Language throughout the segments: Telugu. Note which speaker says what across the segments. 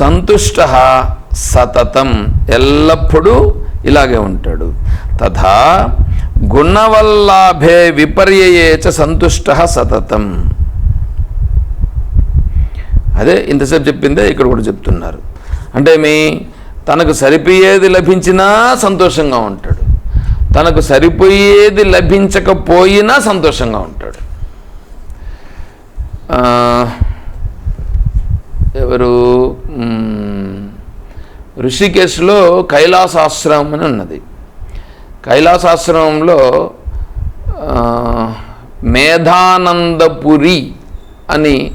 Speaker 1: సంతుష్ట సతతం. ఎల్లప్పుడూ ఇలాగే ఉంటాడు. తథా గుణవల్లాభే విపర్యయే చ సంతుష్ట సతతం. అదే ఇంతసేపు చెప్పిందే ఇక్కడ కూడా చెప్తున్నారు. అంటే మీ తనకు సరిపోయేది లభించినా సంతోషంగా ఉంటాడు. తనకు సరిపోయేది లభించకపోయినా సంతోషంగా ఉంటాడు. ఎవరు? ఋషికేశ్లో కైలాసాశ్రమం అని ఉన్నది. కైలాసాశ్రమంలో మేధానందపురి అని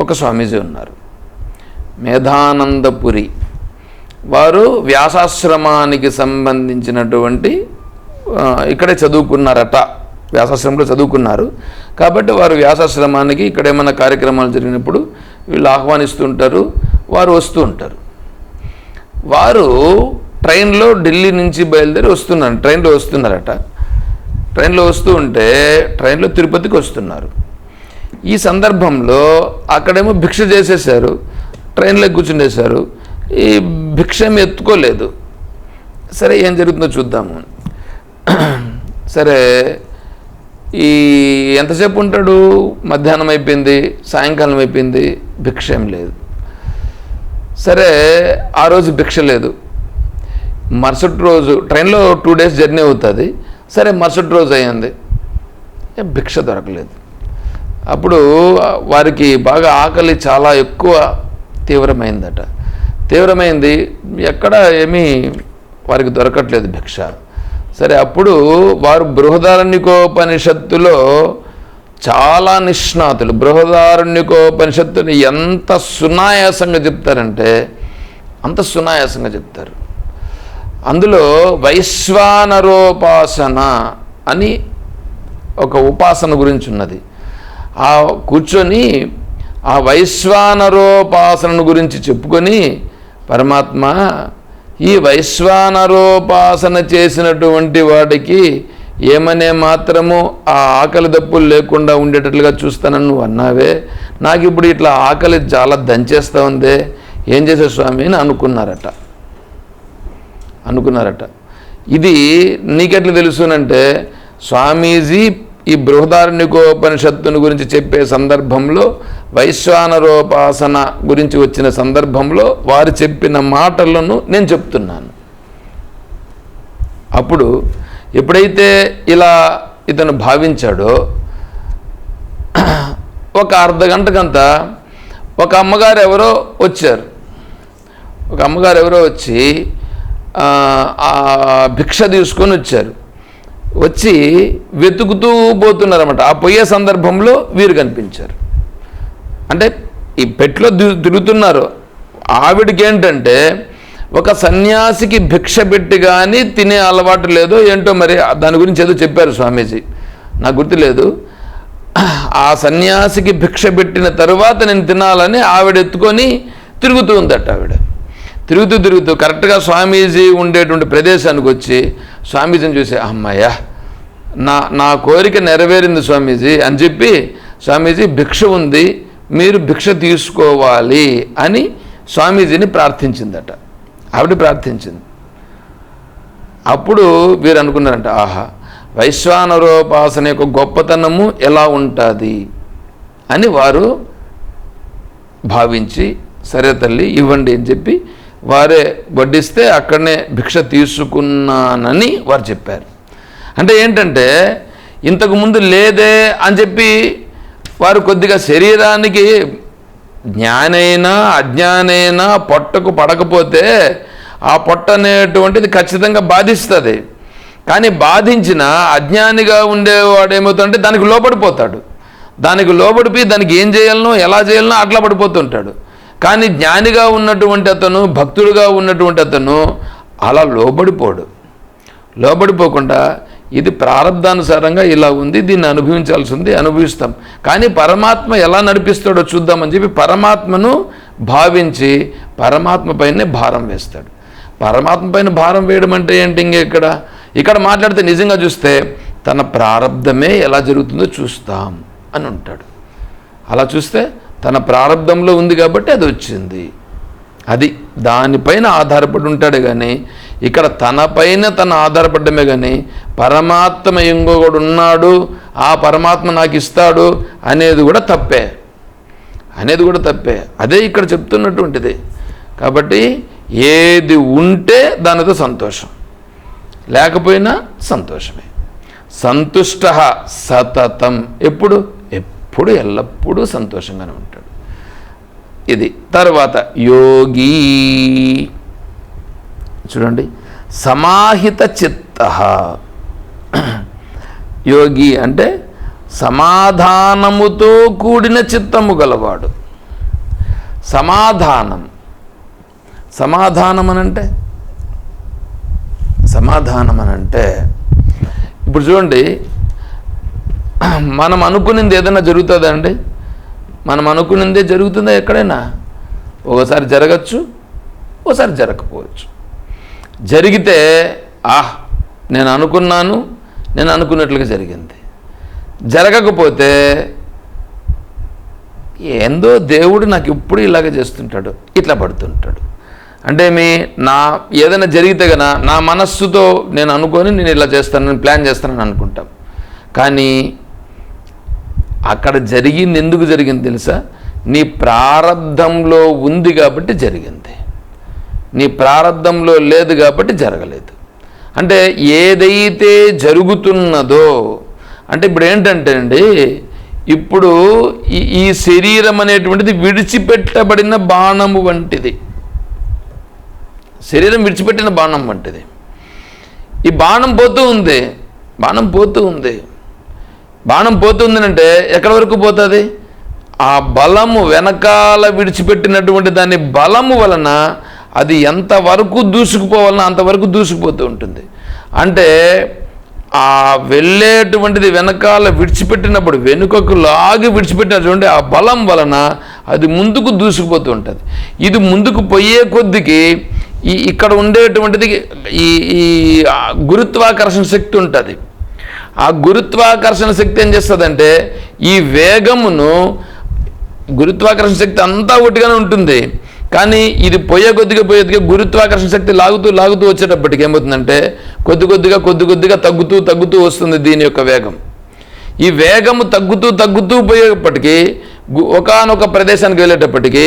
Speaker 1: ఒక స్వామీజీ ఉన్నారు. మేధానందపురి. వారు వ్యాసాశ్రమానికి సంబంధించినటువంటి ఇక్కడే చదువుకున్నారట. వ్యాసాశ్రమంలో చదువుకున్నారు. కాబట్టి వారు వ్యాసాశ్రమానికి ఇక్కడ ఏమైనా కార్యక్రమాలు జరిగినప్పుడు వీళ్ళు ఆహ్వానిస్తుంటారు వారు వస్తూ ఉంటారు. వారు ట్రైన్లో ఢిల్లీ నుంచి బయలుదేరి వస్తున్నారు ట్రైన్లో వస్తున్నారట. ట్రైన్లో వస్తూ ఉంటే ట్రైన్లో తిరుపతికి వస్తున్నారు. ఈ సందర్భంలో అక్కడేమో భిక్ష చేసేసారు ట్రైన్లో కూర్చుండేశారు. ఈ భిక్ష ఎత్తుకోలేదు. సరే ఏం జరుగుతుందో చూద్దాము. సరే ఈ ఎంతసేపు ఉంటాడు? మధ్యాహ్నం అయిపోయింది సాయంకాలం అయిపోయింది భిక్ష ఏం లేదు. సరే ఆ రోజు భిక్ష లేదు. మరుసటి రోజు ట్రైన్లో టూ డేస్ జర్నీ అవుతుంది. సరే మరుసటి రోజు అయ్యింది. భిక్ష దొరకలేదు. అప్పుడు వారికి బాగా ఆకలి చాలా ఎక్కువ తీవ్రమైందట. తీవ్రమైంది ఎక్కడ ఏమీ వారికి దొరకట్లేదు భిక్ష. సరే అప్పుడు వారు బృహదారణ్యకోపనిషత్తులో చాలా నిష్ణాతులు. బృహదారణ్యకోపనిషత్తుని ఎంత సునాయాసంగా చెప్తారంటే అంత సునాయాసంగా చెప్తారు. అందులో వైశ్వానరోపాసన అని ఒక ఉపాసన గురించి ఉన్నది ఆ కూర్చొని ఆ వైశ్వానరోపాసనను గురించి చెప్పుకొని పరమాత్మ ఈ వైశ్వానరోపాసన చేసినటువంటి వాడికి ఏమనే మాత్రము ఆ ఆకలి దప్పులు లేకుండా ఉండేటట్లుగా చూస్తానని నువ్వు అన్నావే? నాకు ఇప్పుడు ఇట్లా ఆకలి చాలా దంచేస్తా ఉందే? ఏం చేసే స్వామి అని అనుకున్నారట. అనుకున్నారట. ఇది నీకెట్లు తెలుసునంటే స్వామీజీ ఈ బృహదారణ్యకోపనిషత్తుని గురించి చెప్పే సందర్భంలో వైశ్వానరోపాసన గురించి వచ్చిన సందర్భంలో వారు చెప్పిన మాటలను నేను చెప్తున్నాను. అప్పుడు ఎప్పుడైతే ఇలా ఇతను భావించాడో ఒక అర్ధగంటకంతా ఒక అమ్మగారు ఎవరో వచ్చారు. ఒక అమ్మగారు ఎవరో వచ్చి భిక్ష తీసుకొని వచ్చారు. వచ్చి వెతుకుతూ పోతున్నారన్నమాట. ఆ పోయే సందర్భంలో వీరు కనిపించారు. అంటే ఈ పెట్లో తిరుగుతున్నారు. ఆవిడకి ఏంటంటే ఒక సన్యాసికి భిక్ష పెట్టి కానీ తినే అలవాటు లేదో ఏంటో మరి దాని గురించి ఏదో చెప్పారు స్వామీజీ. నాకు గుర్తులేదు. ఆ సన్యాసికి భిక్ష పెట్టిన తర్వాత నేను తినాలని ఆవిడ ఎత్తుకొని తిరుగుతూ ఉందట ఆవిడ. తిరుగుతూ తిరుగుతూ కరెక్ట్గా స్వామీజీ ఉండేటువంటి ప్రదేశానికి వచ్చి స్వామీజీని చూసి అమ్మాయ్యా నా నా కోరిక నెరవేరింది స్వామీజీ అని చెప్పి స్వామీజీ భిక్ష ఉంది మీరు భిక్ష తీసుకోవాలి అని స్వామీజీని ప్రార్థించిందట. ఆవిడ ప్రార్థించింది. అప్పుడు వీరు అనుకున్నారంట ఆహా వైశ్వానరోపాసన యొక్క గొప్పతనము ఎలా ఉంటుంది? అని వారు భావించి సరే తల్లి ఇవ్వండి అని చెప్పి వారే వడ్డిస్తే అక్కడనే భిక్ష తీసుకున్నానని వారు చెప్పారు. అంటే ఏంటంటే ఇంతకుముందు లేదే అని చెప్పి వారు కొద్దిగా శరీరానికి జ్ఞానైనా అజ్ఞానైనా పొట్టకు పడకపోతే ఆ పొట్ట అనేటువంటిది ఖచ్చితంగా బాధిస్తుంది. కానీ బాధించిన అజ్ఞానిగా ఉండేవాడు ఏమవుతుందంటే దానికి లోపడిపోతాడు దానికి లోబడిపోయి దానికి ఏం చేయాలనో ఎలా చేయాలనో అట్లా పడిపోతుంటాడు. కానీ జ్ఞానిగా ఉన్నటువంటి అతను భక్తుడుగా ఉన్నటువంటి అతను అలా లోబడిపోడు. లోబడిపోకుండా ఇది ప్రారంధానుసారంగా ఇలా ఉంది దీన్ని అనుభవించాల్సి ఉంది అనుభవిస్తాం. కానీ పరమాత్మ ఎలా నడిపిస్తాడో చూద్దామని చెప్పి పరమాత్మను భావించి పరమాత్మ పైనే భారం వేస్తాడు. పరమాత్మ పైన భారం వేయడం అంటే ఏంటి ఇంక ఇక్కడ? ఇక్కడ మాట్లాడితే నిజంగా చూస్తే తన ప్రారంధమే ఎలా జరుగుతుందో చూస్తాం అని ఉంటాడు. అలా చూస్తే తన ప్రారంధంలో ఉంది కాబట్టి అది వచ్చింది. అది దానిపైన ఆధారపడి ఉంటాడు కానీ ఇక్కడ తనపైన తను ఆధారపడమే కానీ పరమాత్మ ఇంకొకడు ఉన్నాడు ఆ పరమాత్మ నాకు ఇస్తాడు అనేది కూడా తప్పే. అనేది కూడా తప్పే. అదే ఇక్కడ చెప్తున్నటువంటిది. కాబట్టి ఏది ఉంటే దానితో సంతోషం. లేకపోయినా సంతోషమే. సంతుష్ట సతతం. ఎప్పుడు? ఎప్పుడు ఎల్లప్పుడూ సంతోషంగానే ఉంటాడు. ఇది తర్వాత యోగి. చూడండి సమాహిత చిత్త. యోగి అంటే సమాధానముతో కూడిన చిత్తము గలవాడు. సమాధానం. సమాధానం అనంటే? సమాధానం అనంటే ఇప్పుడు చూడండి మనం అనుకునింది ఏదైనా జరుగుతుందండి మనం అనుకున్నదే జరుగుతుందా ఎక్కడైనా? ఒకసారి జరగచ్చు ఒకసారి జరగకపోవచ్చు. జరిగితే ఆహ్ నేను అనుకున్నాను నేను అనుకున్నట్లుగా జరిగింది. జరగకపోతే ఏందో దేవుడు నాకు ఇప్పుడు ఇలాగ చేస్తుంటాడు ఇట్లా పడుతుంటాడు. అంటే మీ నా ఏదైనా జరిగితే కదా నా మనస్సుతో నేను అనుకొని నేను ఇలా చేస్తాను నేను ప్లాన్ చేస్తానని అనుకుంటాం. కానీ అక్కడ జరిగింది ఎందుకు జరిగింది తెలుసా? నీ ప్రారంధంలో ఉంది కాబట్టి జరిగింది. నీ ప్రారంధంలో లేదు కాబట్టి జరగలేదు. అంటే ఏదైతే జరుగుతున్నదో అంటే ఇప్పుడు ఏంటంటే అండి ఇప్పుడు ఈ ఈ శరీరం అనేటువంటిది విడిచిపెట్టబడిన బాణము వంటిది. శరీరం విడిచిపెట్టిన బాణం వంటిది. ఈ బాణం పోతూ ఉంది బాణం పోతూ ఉంది. బాణం పోతుంది అంటే ఎక్కడి వరకు పోతుంది? ఆ బలము వెనకాల విడిచిపెట్టినటువంటి దాని బలము వలన అది ఎంతవరకు దూసుకుపోవాలన్నా అంతవరకు దూసుకుపోతూ ఉంటుంది. అంటే ఆ వెళ్ళేటువంటిది వెనకాల విడిచిపెట్టినప్పుడు వెనుకకు లాగి విడిచిపెట్టిన చూడండి ఆ బలం వలన అది ముందుకు దూసుకుపోతూ ఉంటుంది. ఇది ముందుకు పోయే కొద్దికి ఈ ఇక్కడ ఉండేటువంటిది ఈ ఈ గురుత్వాకర్షణ శక్తి ఉంటుంది. ఆ గురుత్వాకర్షణ శక్తి ఏం చేస్తుందంటే ఈ వేగమును గురుత్వాకర్షణ శక్తి అంతా ఒకటిగానే ఉంటుంది. కానీ ఇది పోయే కొద్దిగా పోయే కొద్దిగా గురుత్వాకర్షణ శక్తి లాగుతూ లాగుతూ వచ్చేటప్పటికి ఏమవుతుందంటే కొద్ది కొద్దిగా కొద్ది కొద్దిగా తగ్గుతూ తగ్గుతూ వస్తుంది దీని యొక్క వేగం. ఈ వేగము తగ్గుతూ తగ్గుతూ పోయేటప్పటికీ ఒకనొక ప్రదేశానికి వెళ్ళేటప్పటికీ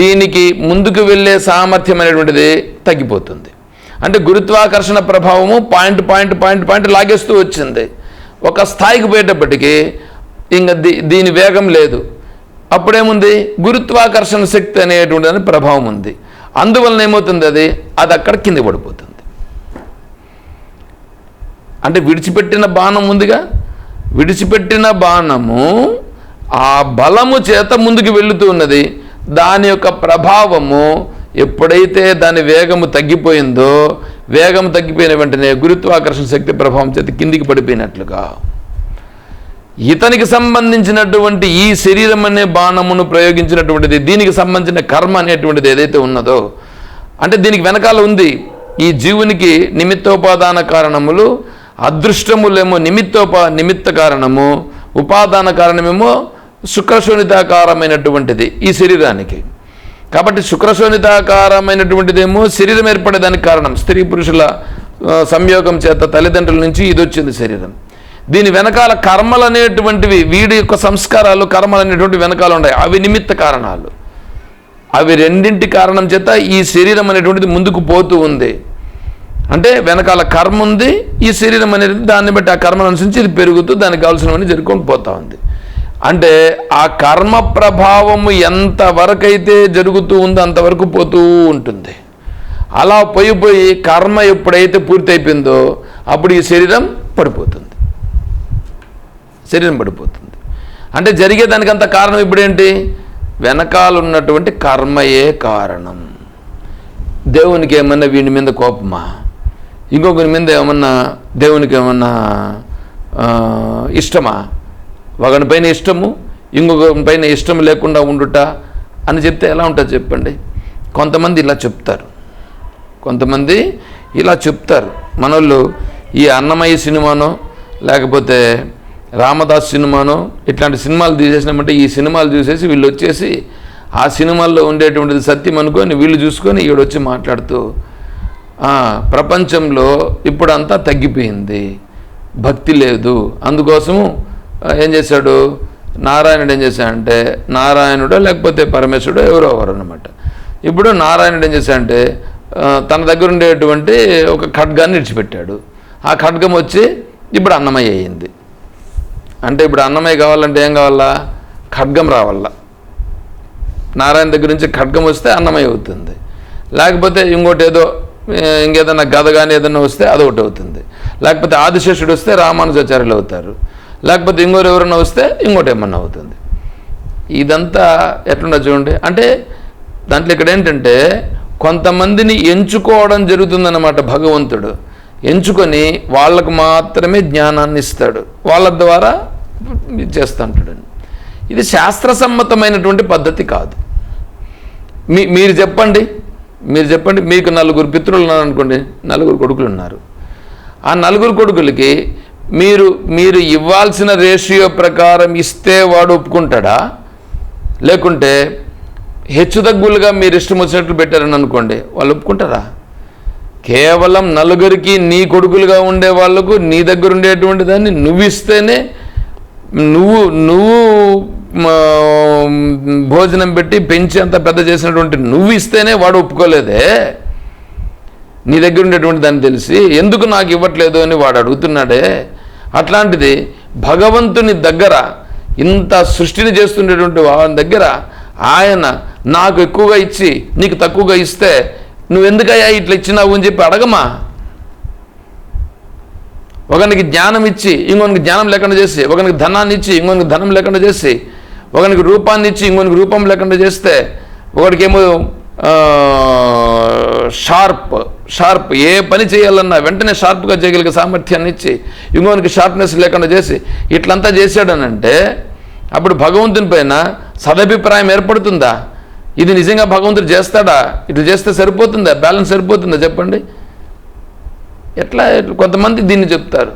Speaker 1: దీనికి ముందుకు వెళ్ళే సామర్థ్యం అనేటువంటిది తగ్గిపోతుంది. అంటే గురుత్వాకర్షణ ప్రభావము పాయింట్ పాయింట్ పాయింట్ పాయింట్ లాగేస్తూ వచ్చింది. ఒక స్థాయికి పోయేటప్పటికీ ఇంకా దీ దీని వేగం లేదు. అప్పుడేముంది? గురుత్వాకర్షణ శక్తి అనేటువంటి ప్రభావం ఉంది. అందువలన ఏమవుతుంది అది? అది అక్కడ కింద పడిపోతుంది. అంటే విడిచిపెట్టిన బాణం ఉందిగా? విడిచిపెట్టిన బాణము ఆ బలము చేత ముందుకు వెళుతూ ఉన్నది. దాని యొక్క ప్రభావము ఎప్పుడైతే దాని వేగము తగ్గిపోయిందో వేగం తగ్గిపోయిన వెంటనే గురుత్వాకర్షణ శక్తి ప్రభావం చేత కిందికి పడిపోయినట్లుగా. ఇతనికి సంబంధించినటువంటి ఈ శరీరం అనే బాణమును ప్రయోగించినటువంటిది దీనికి సంబంధించిన కర్మ అనేటువంటిది ఏదైతే ఉన్నదో అంటే దీనికి వెనకాల ఉంది ఈ జీవునికి నిమిత్తోపాదాన కారణములు అదృష్టములేమో నిమిత్తోపా నిమిత్త కారణము ఉపాదాన కారణమేమో శుక్రశోణితాకారమైనటువంటిది ఈ శరీరానికి. కాబట్టి శుక్రశోనితాకారమైనటువంటిదేమో శరీరం ఏర్పడేదానికి కారణం. స్త్రీ పురుషుల సంయోగం చేత తల్లిదండ్రుల నుంచి ఇది వచ్చింది శరీరం. దీని వెనకాల కర్మలు అనేటువంటివి వీడి యొక్క సంస్కారాలు కర్మలు అనేటువంటి వెనకాల ఉన్నాయి. అవి నిమిత్త కారణాలు. అవి రెండింటి కారణం చేత ఈ శరీరం అనేటువంటిది ముందుకు పోతూ ఉంది. అంటే వెనకాల కర్మ ఉంది ఈ శరీరం అనేది దాన్ని బట్టి ఆ కర్మను అనుసరించి ఇది పెరుగుతూ దానికి కావాల్సినవన్నీ జరుపుకొని పోతూ ఉంది. అంటే ఆ కర్మ ప్రభావము ఎంతవరకైతే జరుగుతూ ఉందో అంతవరకు పోతూ ఉంటుంది. అలా పోయి పోయి కర్మ ఎప్పుడైతే పూర్తయిపోయిందో అప్పుడు ఈ శరీరం పడిపోతుంది. శరీరం పడిపోతుంది. అంటే జరిగేదానికంత కారణం ఇప్పుడేంటి? వెనకాల ఉన్నటువంటి కర్మయే కారణం. దేవునికి ఏమన్నా వీని మీద కోపమా? ఇంకొకరి మీద ఏమన్నా దేవునికి ఏమన్నా ఇష్టమా? ఒకని పైన ఇష్టము ఇంకొకరి పైన ఇష్టం లేకుండా ఉండుట అని చెప్తే ఎలా ఉంటుంది చెప్పండి? కొంతమంది ఇలా చెప్తారు. కొంతమంది ఇలా చెప్తారు. మనోళ్ళు ఈ అన్నమయ్య సినిమానో లేకపోతే రామదాస్ సినిమానో ఇట్లాంటి సినిమాలు తీసేసినామంటే ఈ సినిమాలు చూసేసి వీళ్ళు వచ్చేసి ఆ సినిమాల్లో ఉండేటువంటిది సత్యం అనుకొని వీళ్ళు చూసుకొని ఈడొచ్చి మాట్లాడుతూ ప్రపంచంలో ఇప్పుడంతా తగ్గిపోయింది. భక్తి లేదు. అందుకోసము ఏం చేశాడు? నారాయణుడు ఏం చేశాడంటే నారాయణుడో లేకపోతే పరమేశ్వరుడో ఎవరో ఎవరు అనమాట ఇప్పుడు నారాయణుడు ఏం చేశాడంటే తన దగ్గర ఉండేటువంటి ఒక ఖడ్గాన్ని విడిచిపెట్టాడు. ఆ ఖడ్గం వచ్చి ఇప్పుడు అన్నమయ్య అయ్యింది అంటే ఇప్పుడు అన్నమయ్య కావాలంటే ఏం కావాలా? ఖడ్గం రావాలా. నారాయణ దగ్గర నుంచి ఖడ్గం వస్తే అన్నమయ్య అవుతుంది. లేకపోతే ఇంకోటి ఏదో ఇంకేదన్నా గద కానీ ఏదైనా వస్తే అదొకటి అవుతుంది. లేకపోతే ఆదిశేషుడు వస్తే రామానుజాచార్యులు అవుతారు. లేకపోతే ఇంకోరు ఎవరైనా వస్తే ఇంకోటి ఏమన్నా అవుతుంది. ఇదంతా ఎట్లుండదు చూడండి. అంటే దాంట్లో ఇక్కడ ఏంటంటే కొంతమందిని ఎంచుకోవడం జరుగుతుందన్నమాట భగవంతుడు. ఎంచుకొని వాళ్ళకు మాత్రమే జ్ఞానాన్ని ఇస్తాడు. వాళ్ళ ద్వారా ఇది ఇది శాస్త్రసమ్మతమైనటువంటి పద్ధతి కాదు. మీ మీరు చెప్పండి. మీరు చెప్పండి. మీకు నలుగురు పితృలు ఉన్నారు అనుకోండి నలుగురు కొడుకులు ఉన్నారు. ఆ నలుగురు కొడుకులకి మీరు మీరు ఇవ్వాల్సిన రేషియో ప్రకారం ఇస్తే వాడు ఒప్పుకుంటాడా? లేకుంటే హెచ్చుతగ్గులుగా మీరు ఇష్టం వచ్చినట్లు పెట్టారని అనుకోండి వాళ్ళు ఒప్పుకుంటారా? కేవలం నలుగురికి నీ కొడుకులుగా ఉండే వాళ్ళకు నీ దగ్గర ఉండేటువంటి దాన్ని నువ్వు ఇస్తేనే నువ్వు నువ్వు భోజనం పెట్టి పెంచి అంత పెద్ద చేసినటువంటి నువ్వు ఇస్తేనే వాడు ఒప్పుకోలేదే. నీ దగ్గర ఉండేటువంటి దాన్ని తెలిసి ఎందుకు నాకు ఇవ్వట్లేదు అని వాడు అడుగుతున్నాడే? అట్లాంటిది భగవంతుని దగ్గర ఇంత సృష్టిని చేస్తుండేటువంటి వాని దగ్గర ఆయన నాకు ఎక్కువగా ఇచ్చి నీకు తక్కువగా ఇస్తే నువ్వెందుకయ్యా ఇట్లా ఇచ్చినావు అని చెప్పి అడగమా? ఒకనికి జ్ఞానం ఇచ్చి ఇంకొనికి జ్ఞానం లేకుండా చేసి ఒకనికి ధనాన్ని ఇచ్చి ఇంకొనికి ధనం లేకుండా చేసి ఒకనికి రూపాన్ని ఇచ్చి ఇంకొనికి రూపం లేకుండా చేస్తే ఒకడికేమో షార్ప్ షార్ప్. ఏ పని చేయాలన్నా వెంటనే షార్ప్గా చేయగలిగే సామర్థ్యాన్ని ఇచ్చి ఇంకోనికి షార్ప్నెస్ లేకుండా చేసి ఇట్లంతా చేశాడనంటే అప్పుడు భగవంతుని పైన సదభిప్రాయం ఏర్పడుతుందా? ఇది నిజంగా భగవంతుడు చేస్తాడా? ఇటు చేస్తే సరిపోతుందా? బ్యాలెన్స్ సరిపోతుందా? చెప్పండి. ఎట్లా కొంతమంది దీన్ని చెప్తారు.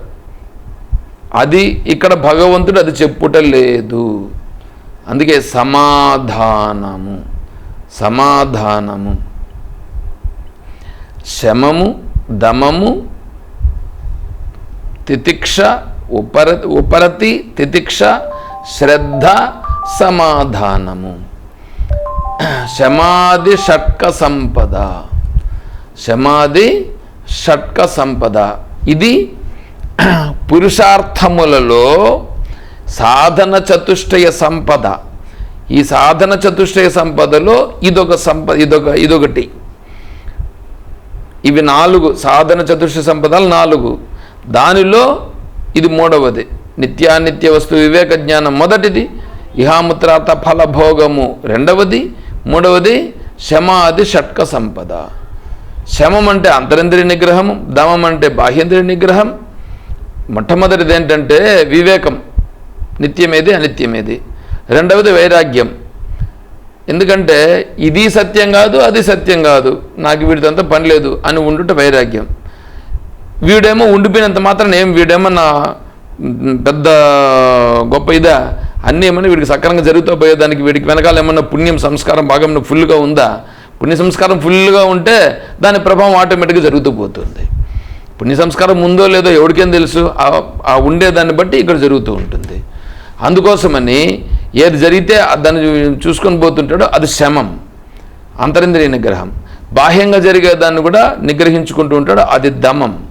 Speaker 1: అది ఇక్కడ భగవంతుడు అది చెప్పుట లేదు. అందుకే సమాధానము. సమాధానము. శమము దమము తితిక్ష ఉపర ఉపరతి తితిక్ష శ్రద్ధ సమాధానము. శమాది షట్క సంపద. శమాది షట్క సంపద. ఇది పురుషార్థములలో సాధన చతుష్టయ సంపద. ఈ సాధన చతుష్టయ సంపదలో ఇదొక సంపద ఇదొక ఇదొకటి. ఇవి నాలుగు సాధన చతుష్ట సంపదలు నాలుగు. దానిలో ఇది మూడవది. నిత్యానిత్య వస్తు వివేక జ్ఞానం మొదటిది. ఇహాముత్రాత ఫలభోగము రెండవది. మూడవది శమాది షట్క సంపద. శమం అంటే అంతరింద్రియ నిగ్రహం దమం అంటే బాహ్యేంద్రియ నిగ్రహం. మొట్టమొదటిది ఏంటంటే వివేకం. నిత్యమేది అనిత్యమేది. రెండవది వైరాగ్యం. ఎందుకంటే ఇది సత్యం కాదు అది సత్యం కాదు. నాకు వీడిదంతా పని లేదు అని ఉండుట వైరాగ్యం. వీడేమో ఉండిపోయినంత మాత్రం ఏం వీడేమన్నా పెద్ద గొప్ప ఇదా? అన్నీ ఏమన్నా వీడికి సక్రమంగా జరుగుతూ పోయేదానికి వీడికి వెనకాల ఏమన్నా పుణ్యం సంస్కారం బాగా ఫుల్గా ఉందా? పుణ్య సంస్కారం ఫుల్గా ఉంటే దాని ప్రభావం ఆటోమేటిక్గా జరుగుతూ పోతుంది. పుణ్య సంస్కారం ఉందో లేదో ఎవరికేం తెలుసు? ఆ ఉండేదాన్ని బట్టి ఇక్కడ జరుగుతూ ఉంటుంది. అందుకోసమని ఏది జరిగితే దాన్ని చూసుకొని పోతుంటాడో అది శమం అంతరింద్రియ నిగ్రహం. బాహ్యంగా జరిగే దాన్ని కూడా నిగ్రహించుకుంటూ ఉంటాడు అది దమం.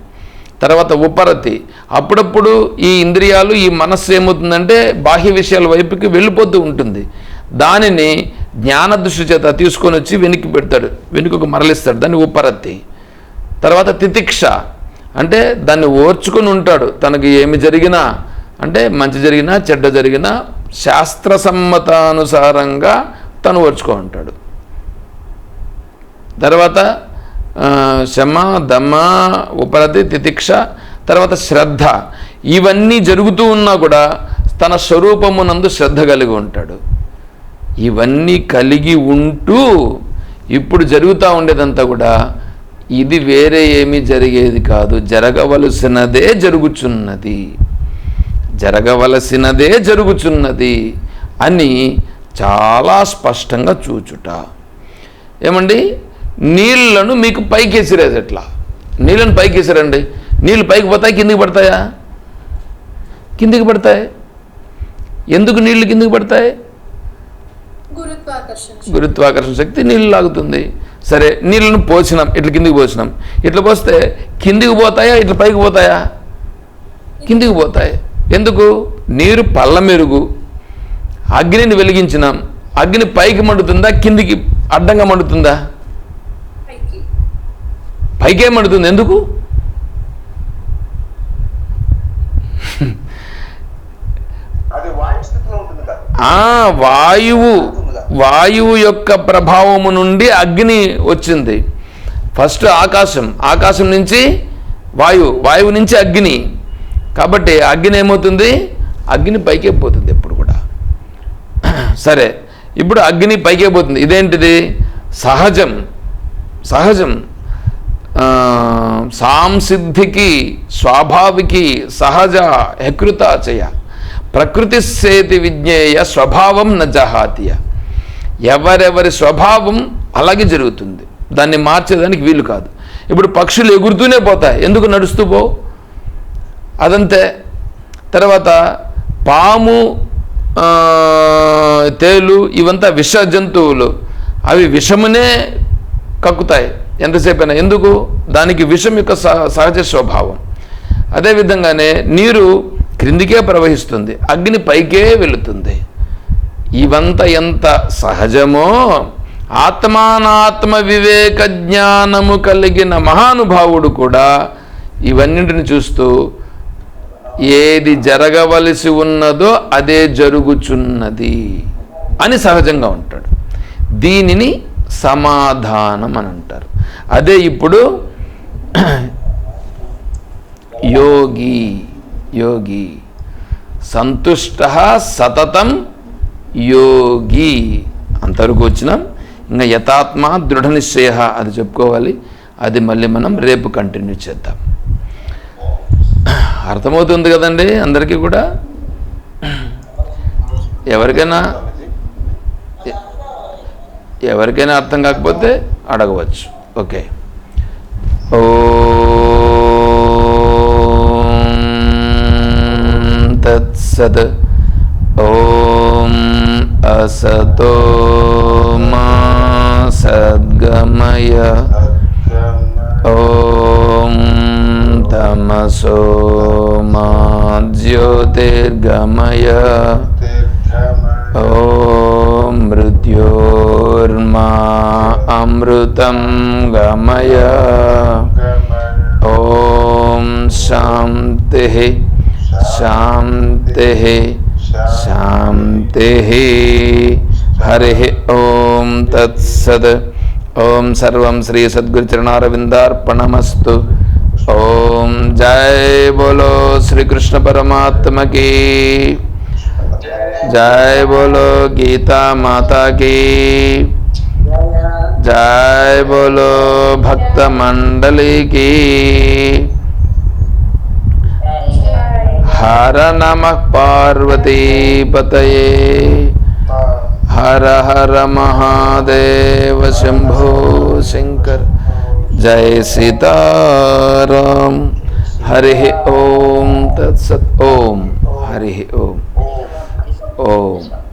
Speaker 1: తర్వాత ఉపరతి. అప్పుడప్పుడు ఈ ఇంద్రియాలు ఈ మనస్సు ఏమవుతుందంటే బాహ్య విషయాల వైపుకి వెళ్ళిపోతూ ఉంటుంది. దానిని జ్ఞాన దృష్టి చేత తీసుకొని వచ్చి వెనక్కి పెడతాడు వెనుకకు మరలిస్తాడు దాన్ని ఉపరత్తి తర్వాత తితిక్ష. అంటే దాన్ని ఓర్చుకొని ఉంటాడు తనకి ఏమి జరిగినా. అంటే మంచి జరిగినా చెడ్డ జరిగినా శాస్త్రసమ్మతానుసారంగా తను ఓర్చుకో ఉంటాడు తర్వాత శమ దమ ఉపరతి తితిక్ష తర్వాత శ్రద్ధ. ఇవన్నీ జరుగుతూ ఉన్నా కూడా తన స్వరూపమునందు శ్రద్ధ కలిగి ఉంటాడు. ఇవన్నీ కలిగి ఉంటూ ఇప్పుడు జరుగుతూ ఉండేదంతా కూడా ఇది వేరే ఏమీ జరిగేది కాదు జరగవలసినదే జరుగుచున్నది. జరగవలసినదే జరుగుచున్నది అని చాలా స్పష్టంగా చూచుట. ఏమండి? నీళ్ళను మీకు పైకి ఎసిరేది ఎట్లా? నీళ్ళను పైకి ఎసిరండి నీళ్ళు పైకి పోతాయి కిందికి పడతాయా? కిందికి పడతాయి? ఎందుకు నీళ్ళు కిందికి పడతాయి?
Speaker 2: గురుత్వాకర్షణ
Speaker 1: గురుత్వాకర్షణ శక్తి నీళ్ళు లాగుతుంది. సరే నీళ్ళను పోసినాం ఇట్లా కిందికి పోసినాం. ఇట్లా పోస్తే కిందికి పోతాయా ఇట్లా పైకి పోతాయా? కిందికి పోతాయి. ఎందుకు? నీరు పళ్ళ మెరుగు. అగ్నిని వెలిగించినాం. అగ్ని పైకి మండుతుందా? కిందికి అడ్డంగా మండుతుందా?
Speaker 2: పైకి.
Speaker 1: పైకే మండుతుంది. ఎందుకు?
Speaker 3: అది వాయు స్థితిలో ఉంటుంది కదా.
Speaker 1: ఆ వాయువు. వాయువు యొక్క ప్రభావము నుండి అగ్ని వచ్చింది. ఫస్ట్ ఆకాశం. ఆకాశం నుంచి వాయువు వాయువు నుంచి అగ్ని. కాబట్టి అగ్ని ఏమవుతుంది? అగ్ని పైకే పోతుంది ఎప్పుడు కూడా. సరే ఇప్పుడు అగ్ని పైకే పోతుంది. ఇదేంటిది? సహజం. సహజం. సాంసిద్ధికి స్వాభావికి సహజ హకృతాచయ ప్రకృతి సేతి విజ్ఞేయ స్వభావం న జహాతియ. ఎవరెవరి స్వభావం అలాగే జరుగుతుంది. దాన్ని మార్చేదానికి వీలు కాదు. ఇప్పుడు పక్షులు ఎగురుతూనే పోతాయి. ఎందుకు నడుస్తూ పో? అదంతే. తర్వాత పాము తేలు ఇవంతా విష జంతువులు. అవి విషమునే కక్కుతాయి ఎంతసేపైనా. ఎందుకు? దానికి విషం యొక్క సహ- సహజ స్వభావం. అదేవిధంగానే నీరు క్రిందికే ప్రవహిస్తుంది అగ్ని పైకే వెళుతుంది. ఇవంత ఎంత సహజమో! ఆత్మానాత్మ వివేక జ్ఞానము కలిగిన మహానుభావుడు కూడా ఇవన్నింటిని చూస్తూ ఏది జరగవలసి ఉన్నదో అదే జరుగుచున్నది అని సహజంగా ఉంటాడు. దీనిని సమాధానం అని అంటారు. అదే ఇప్పుడు యోగి యోగి సంతుష్ట సతతం యోగి. అంతవరకు వచ్చినాం. ఇంకా యథాత్మ దృఢ నిశ్చయ అది చెప్పుకోవాలి. అది మళ్ళీ మనం రేపు కంటిన్యూ చేద్దాం. అర్థమవుతుంది కదండి అందరికీ కూడా? ఎవరికైనా ఎవరికైనా అర్థం కాకపోతే అడగవచ్చు. ఓకే. ఓం తత్సత్. ఓం అసతో మా సద్గమయ. सोम ज्योतिर्गमय ॐ मृत्योर्मा अमृतं गमय। ॐ शांति शांति शान्तिः। हरिः ॐ तत्सद्। ॐ सर्वं श्रीसद्गुरुचरणारविन्दार्पणमस्तु ओम जय बोलो श्री कृष्ण परमात्म की। जय बोलो गीता माता की। जय बोलो भक्त मंडली की। हर नमः पार्वती पतये। हर हर महादेव शंभो शंकर। जय सीताराम। हरि ओम तत्सत ओम हरि ओम। ओम।